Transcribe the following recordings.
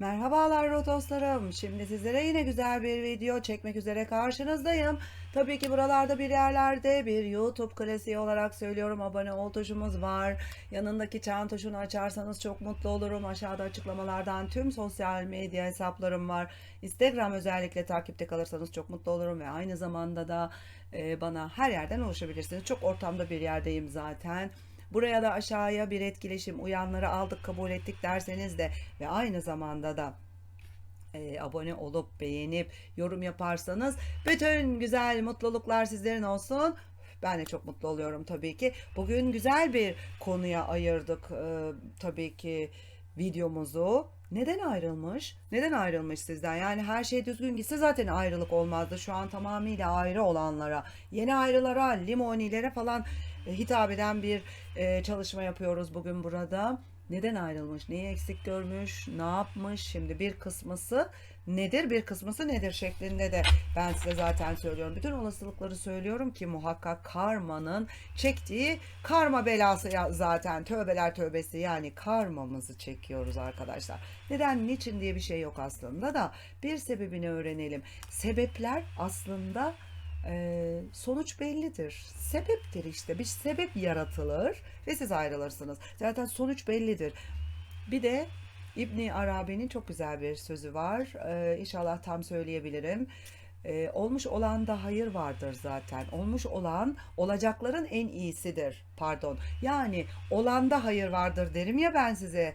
Merhabalar Rotoslarım. Şimdi sizlere yine güzel bir video çekmek üzere karşınızdayım. Tabii ki buralarda bir yerlerde bir YouTube klasiği olarak söylüyorum. Abone ol tuşumuz var. Yanındaki çan tuşunu açarsanız çok mutlu olurum. Aşağıda açıklamalardan tüm sosyal medya hesaplarım var. Instagram özellikle takipte kalırsanız çok mutlu olurum ve aynı zamanda da e, bana her yerden ulaşabilirsiniz. Çok ortamda bir yerdeyim zaten. Buraya da aşağıya bir etkileşim, uyanları aldık, kabul ettik derseniz de ve aynı zamanda da e, abone olup beğenip yorum yaparsanız bütün güzel mutluluklar sizlerin olsun. Ben de çok mutlu oluyorum tabii ki. Bugün güzel bir konuya ayırdık e, tabii ki videomuzu. Neden ayrılmış? Neden ayrılmış sizden? Yani her şey düzgün gitse zaten ayrılık olmazdı. Şu an tamamıyla ayrı olanlara, yeni ayrılara, limonilere falan hitap eden bir e, çalışma yapıyoruz bugün burada. Neden ayrılmış? Neyi eksik görmüş? Ne yapmış? Şimdi bir kısmısı nedir? Bir kısmısı nedir şeklinde de ben size zaten söylüyorum. Bütün olasılıkları söylüyorum ki muhakkak karmanın çektiği karma belası zaten tövbeler tövbesi yani karmamızı çekiyoruz arkadaşlar. Neden niçin diye bir şey yok aslında da bir sebebini öğrenelim. Sebepler aslında sonuç bellidir. Sebeptir işte. Bir sebep yaratılır ve siz ayrılırsınız. Zaten sonuç bellidir. Bir de İbni Arabi'nin çok güzel bir sözü var. Ee, inşallah tam söyleyebilirim. Olmuş olan da hayır vardır zaten. Olmuş olan olacakların en iyisidir. Pardon. Yani olanda hayır vardır derim ya ben size.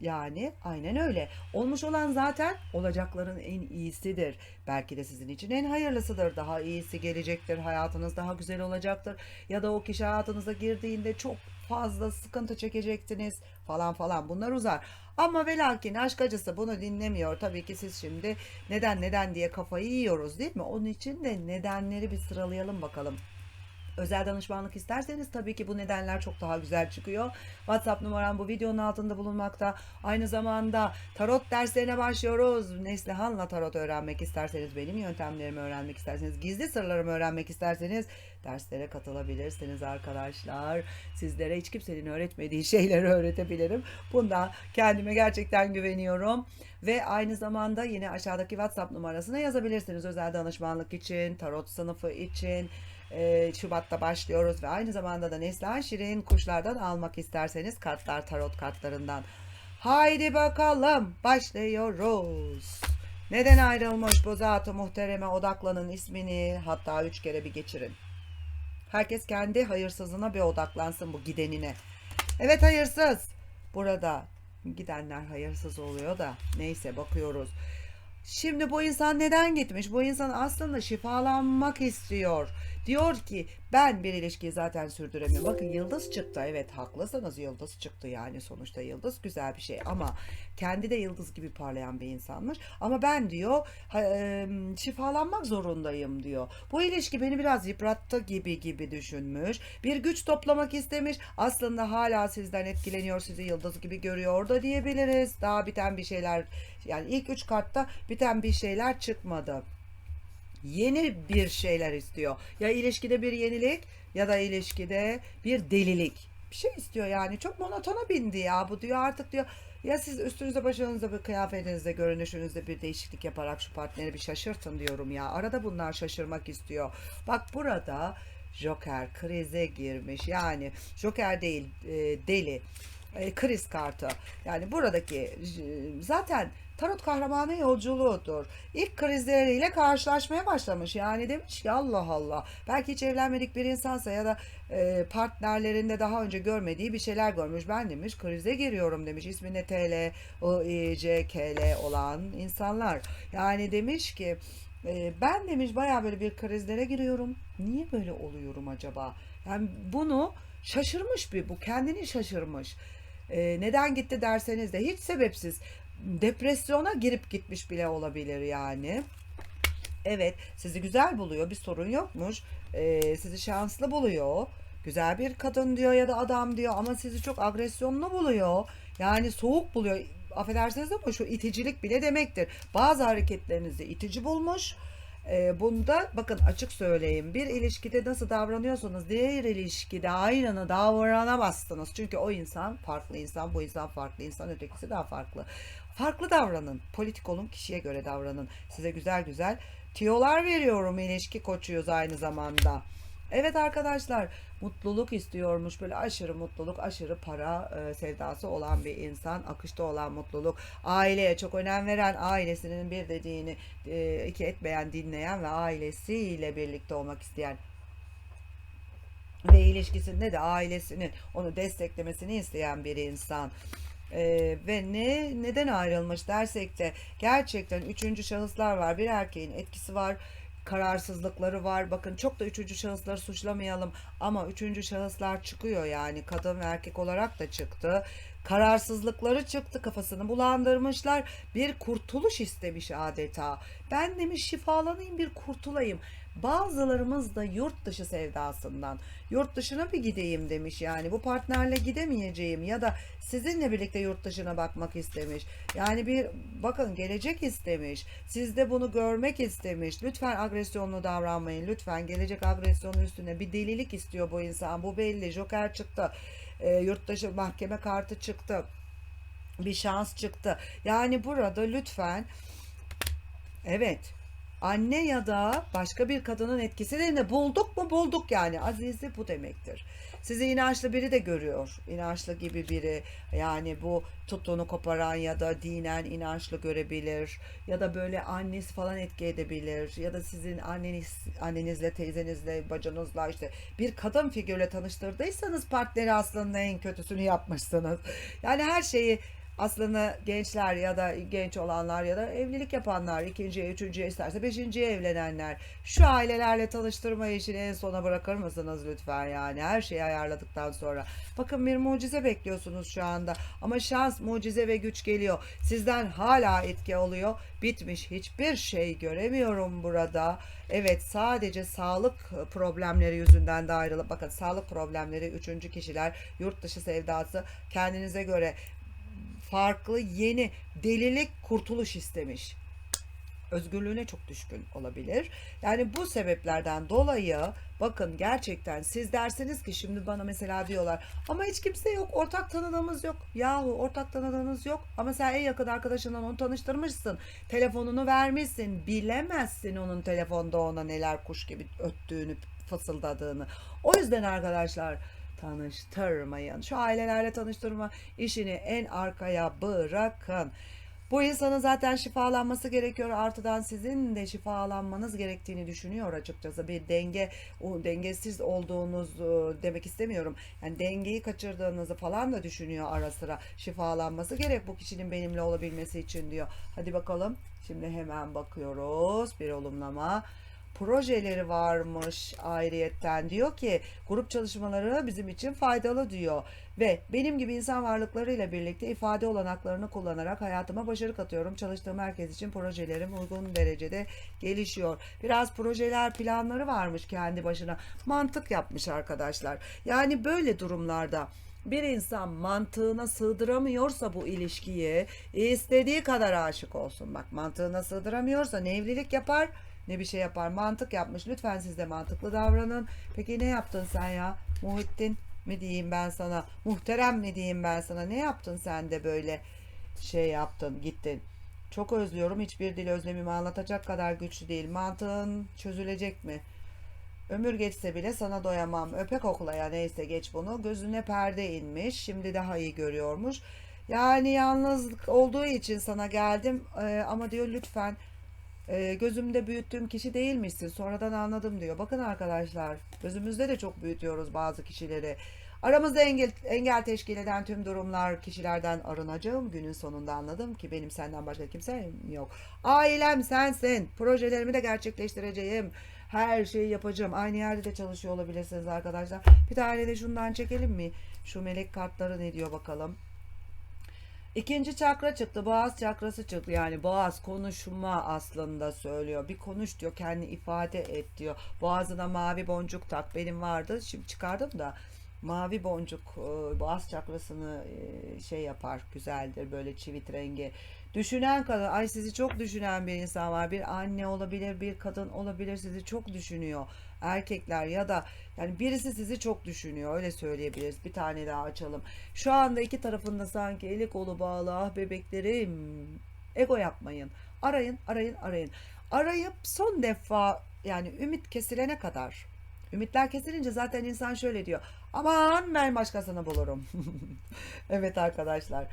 Yani aynen öyle. Olmuş olan zaten olacakların en iyisidir. Belki de sizin için en hayırlısıdır. Daha iyisi gelecektir. Hayatınız daha güzel olacaktır. Ya da o kişi hayatınıza girdiğinde çok fazla sıkıntı çekecektiniz falan falan. Bunlar uzar. Ama ve lakin aşk acısı bunu dinlemiyor. Tabii ki siz şimdi neden neden diye kafayı yiyoruz değil mi? Onun için de nedenleri bir sıralayalım bakalım. Özel danışmanlık isterseniz tabii ki bu nedenler çok daha güzel çıkıyor. WhatsApp numaram bu videonun altında bulunmakta. Aynı zamanda tarot derslerine başlıyoruz. Neslihan'la tarot öğrenmek isterseniz, benim yöntemlerimi öğrenmek isterseniz, gizli sırlarımı öğrenmek isterseniz derslere katılabilirsiniz arkadaşlar. Sizlere hiç kimsenin öğretmediği şeyleri öğretebilirim. Bunda kendime gerçekten güveniyorum. Ve aynı zamanda yine aşağıdaki WhatsApp numarasına yazabilirsiniz özel danışmanlık için, tarot sınıfı için. Ee, Şubat'ta başlıyoruz ve aynı zamanda da Neslihan Şirin kuşlardan almak isterseniz kartlar tarot kartlarından. Haydi bakalım başlıyoruz. Neden ayrılmış bu zat-ı muhtereme odaklanın ismini hatta üç kere bir geçirin. Herkes kendi hayırsızına bir odaklansın bu gidenine. Evet hayırsız. Burada gidenler hayırsız oluyor da neyse bakıyoruz. Şimdi bu insan neden gitmiş? Bu insan aslında şifalanmak istiyor. Diyor ki ben bir ilişkiyi zaten sürdüremiyorum. Bakın yıldız çıktı. Evet haklısınız yıldız çıktı yani sonuçta yıldız güzel bir şey ama kendi de yıldız gibi parlayan bir insanmış. Ama ben diyor şifalanmak zorundayım diyor. Bu ilişki beni biraz yıprattı gibi gibi düşünmüş. Bir güç toplamak istemiş. Aslında hala sizden etkileniyor. Sizi yıldız gibi görüyor da diyebiliriz. Daha biten bir şeyler yani ilk üç kartta biten bir şeyler çıkmadı yeni bir şeyler istiyor. Ya ilişkide bir yenilik ya da ilişkide bir delilik. Bir şey istiyor yani. Çok monotona bindi ya bu diyor artık diyor. Ya siz üstünüze başınıza bir kıyafetinizde görünüşünüzde bir değişiklik yaparak şu partneri bir şaşırtın diyorum ya. Arada bunlar şaşırmak istiyor. Bak burada Joker krize girmiş. Yani Joker değil e, deli. E, kriz kartı. Yani buradaki e, zaten tarot kahramanı yolculuğudur. İlk krizleriyle karşılaşmaya başlamış. Yani demiş ki Allah Allah. Belki hiç evlenmedik bir insansa ya da e, partnerlerinde daha önce görmediği bir şeyler görmüş. Ben demiş krize giriyorum demiş. İsminde TL, L olan insanlar. Yani demiş ki e, ben demiş baya böyle bir krizlere giriyorum. Niye böyle oluyorum acaba? Yani bunu şaşırmış bir bu kendini şaşırmış. E, neden gitti derseniz de hiç sebepsiz depresyona girip gitmiş bile olabilir yani. Evet sizi güzel buluyor bir sorun yokmuş. Ee, sizi şanslı buluyor. Güzel bir kadın diyor ya da adam diyor ama sizi çok agresyonlu buluyor. Yani soğuk buluyor. Affedersiniz ama şu iticilik bile demektir. Bazı hareketlerinizi itici bulmuş. Ee, bunda bakın açık söyleyeyim. Bir ilişkide nasıl davranıyorsanız diğer ilişkide aynını davranamazsınız. Çünkü o insan farklı insan, bu insan farklı insan, ötekisi daha farklı. Farklı davranın. Politik olun, kişiye göre davranın. Size güzel güzel tiyolar veriyorum. İlişki koçuyuz aynı zamanda. Evet arkadaşlar mutluluk istiyormuş böyle aşırı mutluluk aşırı para e, sevdası olan bir insan akışta olan mutluluk aileye çok önem veren ailesinin bir dediğini e, iki etmeyen dinleyen ve ailesiyle birlikte olmak isteyen ve ilişkisinde de ailesinin onu desteklemesini isteyen bir insan. Ee, ve ne neden ayrılmış dersek de gerçekten üçüncü şahıslar var. Bir erkeğin etkisi var kararsızlıkları var. Bakın çok da üçüncü şahısları suçlamayalım ama üçüncü şahıslar çıkıyor yani kadın ve erkek olarak da çıktı. Kararsızlıkları çıktı kafasını bulandırmışlar. Bir kurtuluş istemiş adeta. Ben demiş şifalanayım bir kurtulayım. Bazılarımız da yurt dışı sevdasından yurt dışına bir gideyim demiş yani bu partnerle gidemeyeceğim ya da sizinle birlikte yurt dışına bakmak istemiş. Yani bir bakın gelecek istemiş. Siz de bunu görmek istemiş. Lütfen agresyonlu davranmayın. Lütfen gelecek agresyonu üstüne bir delilik istiyor bu insan. Bu belli. Joker çıktı. E, yurt dışı mahkeme kartı çıktı. Bir şans çıktı. Yani burada lütfen evet anne ya da başka bir kadının etkisini bulduk mu bulduk yani azizi bu demektir. Sizi inançlı biri de görüyor. İnançlı gibi biri yani bu tuttuğunu koparan ya da dinen inançlı görebilir ya da böyle annesi falan etki edebilir ya da sizin anneniz annenizle teyzenizle bacınızla işte bir kadın figürle tanıştırdıysanız partneri aslında en kötüsünü yapmışsınız. Yani her şeyi aslında gençler ya da genç olanlar ya da evlilik yapanlar ikinciye, üçüncüye isterse beşinciye evlenenler şu ailelerle tanıştırma işini en sona bırakır mısınız lütfen yani her şeyi ayarladıktan sonra. Bakın bir mucize bekliyorsunuz şu anda ama şans, mucize ve güç geliyor. Sizden hala etki oluyor. Bitmiş hiçbir şey göremiyorum burada. Evet sadece sağlık problemleri yüzünden de ayrılıp bakın sağlık problemleri üçüncü kişiler yurt dışı sevdası kendinize göre farklı, yeni, delilik, kurtuluş istemiş. Özgürlüğüne çok düşkün olabilir. Yani bu sebeplerden dolayı bakın gerçekten siz dersiniz ki şimdi bana mesela diyorlar ama hiç kimse yok ortak tanıdığımız yok. Yahu ortak tanıdığınız yok ama sen en yakın arkadaşından onu tanıştırmışsın. Telefonunu vermişsin. Bilemezsin onun telefonda ona neler kuş gibi öttüğünü fısıldadığını. O yüzden arkadaşlar tanıştırmayın. Şu ailelerle tanıştırma işini en arkaya bırakın. Bu insanın zaten şifalanması gerekiyor. Artıdan sizin de şifalanmanız gerektiğini düşünüyor açıkçası. Bir denge, o dengesiz olduğunuz e, demek istemiyorum. Yani dengeyi kaçırdığınızı falan da düşünüyor ara sıra. Şifalanması gerek bu kişinin benimle olabilmesi için diyor. Hadi bakalım. Şimdi hemen bakıyoruz. Bir olumlama projeleri varmış ayrıyetten diyor ki grup çalışmaları bizim için faydalı diyor ve benim gibi insan varlıklarıyla birlikte ifade olanaklarını kullanarak hayatıma başarı katıyorum. Çalıştığım herkes için projelerim uygun derecede gelişiyor. Biraz projeler planları varmış kendi başına. Mantık yapmış arkadaşlar. Yani böyle durumlarda bir insan mantığına sığdıramıyorsa bu ilişkiyi istediği kadar aşık olsun. Bak mantığına sığdıramıyorsa ne evlilik yapar ne bir şey yapar. Mantık yapmış. Lütfen siz de mantıklı davranın. Peki ne yaptın sen ya? Muhittin mi diyeyim ben sana? Muhterem mi diyeyim ben sana? Ne yaptın sen de böyle şey yaptın gittin? Çok özlüyorum. Hiçbir dil özlemimi anlatacak kadar güçlü değil. Mantığın çözülecek mi? Ömür geçse bile sana doyamam. Öpe koklaya neyse geç bunu. Gözüne perde inmiş. Şimdi daha iyi görüyormuş. Yani yalnızlık olduğu için sana geldim. Ee, ama diyor lütfen e, gözümde büyüttüğüm kişi değilmişsin. Sonradan anladım diyor. Bakın arkadaşlar gözümüzde de çok büyütüyoruz bazı kişileri. Aramızda engel, engel teşkil eden tüm durumlar kişilerden arınacağım. Günün sonunda anladım ki benim senden başka kimsem yok. Ailem sensin. Projelerimi de gerçekleştireceğim. Her şeyi yapacağım. Aynı yerde de çalışıyor olabilirsiniz arkadaşlar. Bir tane de şundan çekelim mi? Şu melek kartları ne diyor bakalım. İkinci çakra çıktı. Boğaz çakrası çıktı. Yani boğaz konuşma aslında söylüyor. Bir konuş diyor. Kendi ifade et diyor. Boğazına mavi boncuk tak. Benim vardı. Şimdi çıkardım da mavi boncuk e, boğaz çakrasını e, şey yapar güzeldir böyle çivit rengi Düşünen kadın, ay sizi çok düşünen bir insan var. Bir anne olabilir, bir kadın olabilir sizi çok düşünüyor. Erkekler ya da yani birisi sizi çok düşünüyor. Öyle söyleyebiliriz. Bir tane daha açalım. Şu anda iki tarafında sanki eli kolu bağlı. Ah bebeklerim. Ego yapmayın. Arayın, arayın, arayın. Arayıp son defa yani ümit kesilene kadar. Ümitler kesilince zaten insan şöyle diyor. Aman ben başkasını bulurum. evet arkadaşlar.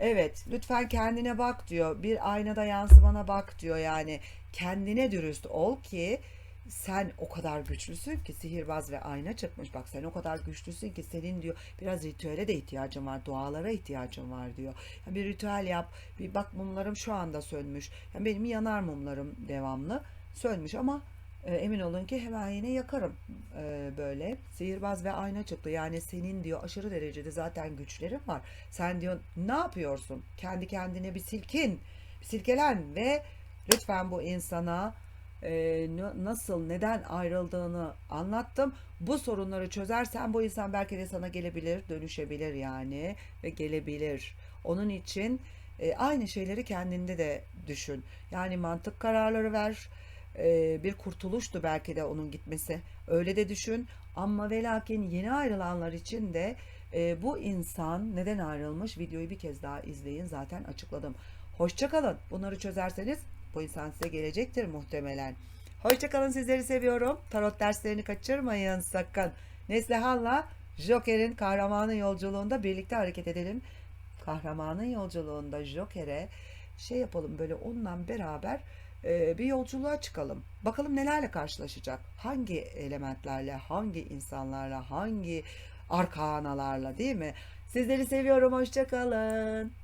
Evet lütfen kendine bak diyor. Bir aynada yansımana bak diyor yani. Kendine dürüst ol ki sen o kadar güçlüsün ki sihirbaz ve ayna çıkmış. Bak sen o kadar güçlüsün ki senin diyor biraz ritüele de ihtiyacın var. Dualara ihtiyacın var diyor. Yani bir ritüel yap. Bir bak mumlarım şu anda sönmüş. Yani benim yanar mumlarım devamlı sönmüş ama e, emin olun ki hemen yine yakarım e, böyle. Sihirbaz ve ayna çıktı. Yani senin diyor aşırı derecede zaten güçlerin var. Sen diyor ne yapıyorsun? Kendi kendine bir silkin, bir silkelen ve lütfen bu insana e, nasıl, neden ayrıldığını anlattım. Bu sorunları çözersen bu insan belki de sana gelebilir, dönüşebilir yani ve gelebilir. Onun için e, aynı şeyleri kendinde de düşün. Yani mantık kararları ver e, bir kurtuluştu belki de onun gitmesi. Öyle de düşün. Ama ve lakin yeni ayrılanlar için de e, bu insan neden ayrılmış videoyu bir kez daha izleyin. Zaten açıkladım. Hoşçakalın. Bunları çözerseniz bu insan size gelecektir muhtemelen. Hoşçakalın sizleri seviyorum. Tarot derslerini kaçırmayın sakın. Neslihan'la Joker'in kahramanın yolculuğunda birlikte hareket edelim. Kahramanın yolculuğunda Joker'e şey yapalım böyle onunla beraber e, bir yolculuğa çıkalım. Bakalım nelerle karşılaşacak. Hangi elementlerle, hangi insanlarla, hangi arkanalarla değil mi? Sizleri seviyorum. Hoşçakalın.